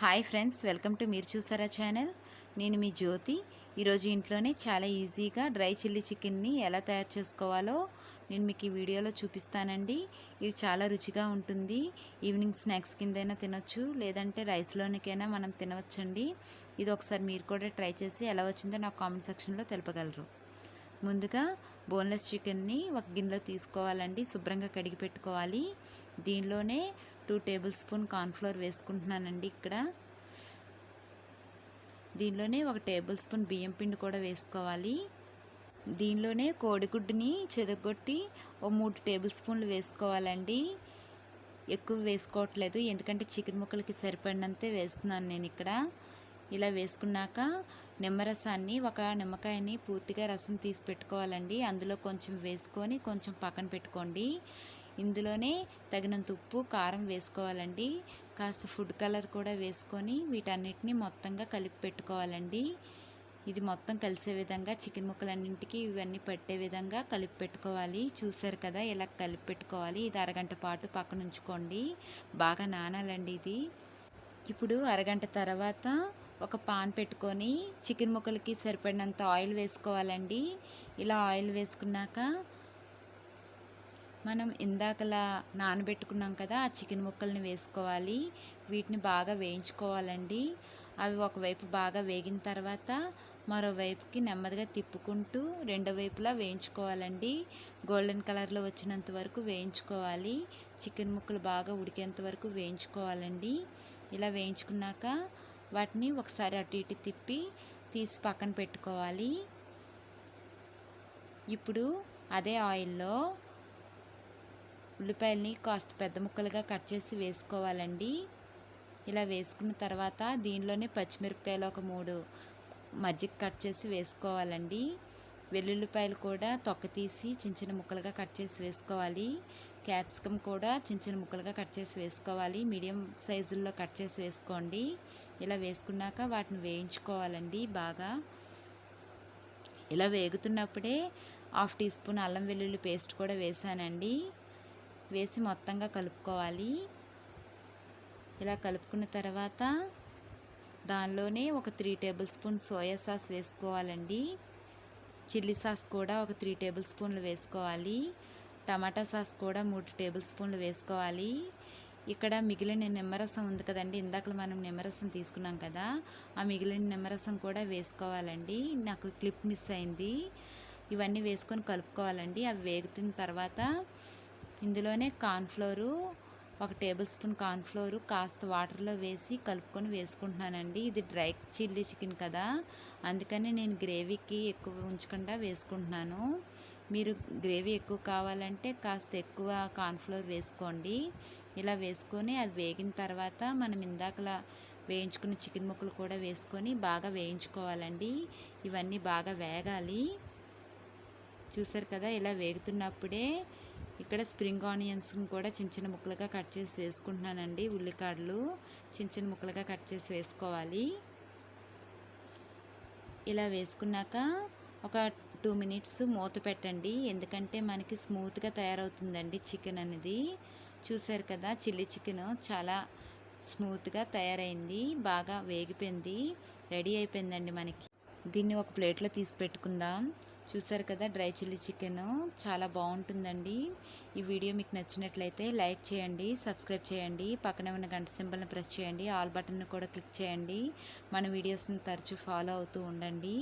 Hi friends welcome to మీరు చూసారా channel. నేను మీ జ్యోతి. ఈరోజు ఇంట్లోనే చాలా ఈజీగా డ్రై చిల్లీ చికెన్ని ఎలా తయారు చేసుకోవాలో నేను మీకు ఈ వీడియోలో చూపిస్తానండి. ఇది చాలా రుచిగా ఉంటుంది. ఈవినింగ్ స్నాక్స్ కిందైనా తినొచ్చు లేదంటే రైస్లోనికైనా మనం తినవచ్చండి. ఇది ఒకసారి మీరు కూడా ట్రై చేసి ఎలా వచ్చిందో నాకు కామెంట్ సెక్షన్లో తెలపగలరు. ముందుగా బోన్లెస్ చికెన్ని ఒక గిన్నెలో తీసుకోవాలండి శుభ్రంగా కడిగి పెట్టుకోవాలి. దీనిలోనే టూ టేబుల్ స్పూన్ కార్న్ఫ్లోర్ వేసుకుంటున్నానండి ఇక్కడ. దీనిలోనే ఒక టేబుల్ స్పూన్ బియ్యం పిండి కూడా వేసుకోవాలి. దీనిలోనే కోడిగుడ్డుని చెదగొట్టి ఓ మూడు టేబుల్ స్పూన్లు వేసుకోవాలండి. ఎక్కువ వేసుకోవట్లేదు ఎందుకంటే చికెన్ ముక్కలకి సరిపడినంతే వేస్తున్నాను నేను ఇక్కడ. ఇలా వేసుకున్నాక నిమ్మరసాన్ని ఒక నిమ్మకాయని పూర్తిగా రసం తీసి పెట్టుకోవాలండి. అందులో కొంచెం వేసుకొని కొంచెం పక్కన పెట్టుకోండి. ఇందులోనే తగినంత ఉప్పు కారం వేసుకోవాలండి. కాస్త ఫుడ్ కలర్ కూడా వేసుకొని వీటన్నిటిని మొత్తంగా కలిపి పెట్టుకోవాలండి. ఇది మొత్తం కలిసే విధంగా చికెన్ ముక్కలన్నింటికి ఇవన్నీ పట్టే విధంగా కలిపి పెట్టుకోవాలి. చూసారు కదా ఇలా కలిపి పెట్టుకోవాలి. ఇది అరగంట పాటు పక్కన ఉంచుకోండి. బాగా నానాలండి ఇది. ఇప్పుడు అరగంట తర్వాత ఒక పాన్ పెట్టుకొని చికెన్ ముక్కలకి సరిపడినంత ఆయిల్ వేసుకోవాలండి. ఇలా ఆయిల్ వేసుకున్నాక మనం ఇందాకలా నానబెట్టుకున్నాం కదా ఆ చికెన్ ముక్కల్ని వేసుకోవాలి. వీటిని బాగా వేయించుకోవాలండి. అవి ఒకవైపు బాగా వేగిన తర్వాత మరోవైపుకి నెమ్మదిగా తిప్పుకుంటూ రెండో వైపులా వేయించుకోవాలండి. గోల్డెన్ కలర్లో వచ్చినంత వరకు వేయించుకోవాలి. చికెన్ ముక్కలు బాగా ఉడికేంత వరకు వేయించుకోవాలండి. ఇలా వేయించుకున్నాక వాటిని ఒకసారి అటు ఇటు తిప్పి తీసి పక్కన పెట్టుకోవాలి. ఇప్పుడు అదే ఆయిల్లో ఉల్లిపాయల్ని కాస్త పెద్ద ముక్కలుగా కట్ చేసి వేసుకోవాలండి. ఇలా వేసుకున్న తర్వాత దీనిలోనే పచ్చిమిరపకాయలు ఒక మూడు మజ్జిగ కట్ చేసి వేసుకోవాలండి. వెల్లుల్లిపాయలు కూడా తొక్క తీసి చిన్న చిన్న ముక్కలుగా కట్ చేసి వేసుకోవాలి. క్యాప్సికమ్ కూడా చిన్న చిన్న ముక్కలుగా కట్ చేసి వేసుకోవాలి. మీడియం సైజుల్లో కట్ చేసి వేసుకోండి. ఇలా వేసుకున్నాక వాటిని వేయించుకోవాలండి బాగా. ఇలా వేగుతున్నప్పుడే హాఫ్ టీ స్పూన్ అల్లం వెల్లుల్లి పేస్ట్ కూడా వేసానండి. వేసి మొత్తంగా కలుపుకోవాలి. ఇలా కలుపుకున్న తర్వాత దానిలోనే ఒక three table spoon soya sauce వేసుకోవాలండి. చిల్లీ సాస్ కూడా ఒక త్రీ టేబుల్ స్పూన్లు వేసుకోవాలి. టమాటా సాస్ కూడా మూడు టేబుల్ స్పూన్లు వేసుకోవాలి. ఇక్కడ మిగిలిన నిమ్మరసం ఉంది కదండి ఇందాక మనం నిమ్మరసం తీసుకున్నాం కదా ఆ మిగిలిన నిమ్మరసం కూడా వేసుకోవాలండి. నాకు క్లిప్ మిస్ అయింది. ఇవన్నీ వేసుకొని కలుపుకోవాలండి. అవి వేగుతున్న తర్వాత ఇందులోనే కార్న్ఫ్లోరు ఒక టేబుల్ స్పూన్ కార్న్ఫ్లోర్ కాస్త వాటర్లో వేసి కలుపుకొని వేసుకుంటున్నానండి. ఇది డ్రై చిల్లీ చికెన్ కదా. అందుకని నేను గ్రేవీకి ఎక్కువ ఉంచకుండా వేసుకుంటున్నాను. మీరు గ్రేవీ ఎక్కువ కావాలంటే కాస్త ఎక్కువ కార్న్ఫ్లోర్ వేసుకోండి. ఇలా వేసుకొని అది వేగిన తర్వాత మనం ఇందాకలా వేయించుకున్న చికెన్ ముక్కలు కూడా వేసుకొని బాగా వేయించుకోవాలండి. ఇవన్నీ బాగా వేగాలి. చూసారు కదా ఇలా వేగుతున్నప్పుడే ఇక్కడ స్ప్రింగ్ ఆనియన్స్ని కూడా చిన్న చిన్న ముక్కలుగా కట్ చేసి వేసుకుంటున్నానండి. ఉల్లికాడలు చిన్న చిన్న ముక్కలుగా కట్ చేసి వేసుకోవాలి. ఇలా వేసుకున్నాక ఒక టూ మినిట్స్ మూత పెట్టండి. ఎందుకంటే మనకి స్మూత్గా తయారవుతుందండి చికెన్ అనేది. చూసారు కదా చిల్లీ చికెన్ చాలా స్మూత్గా తయారైంది బాగా వేగిపోయింది రెడీ అయిపోయిందండి మనకి. దీన్ని ఒక ప్లేట్లో తీసి పెట్టుకుందాం. చూసారు కదా డ్రై చిల్లీ చికెన్. చాలా బాగుంటుందండి. ఈ వీడియో మీకు నచ్చినట్లయితే లైక్ చేయండి సబ్స్క్రైబ్ చేయండి పక్కనే ఉన్న గంట సింబల్ని ప్రెస్ చేయండి ఆల్ బటన్ కూడా క్లిక్ చేయండి. మన వీడియోస్ని తరచూ ఫాలో అవుతూ ఉండండి.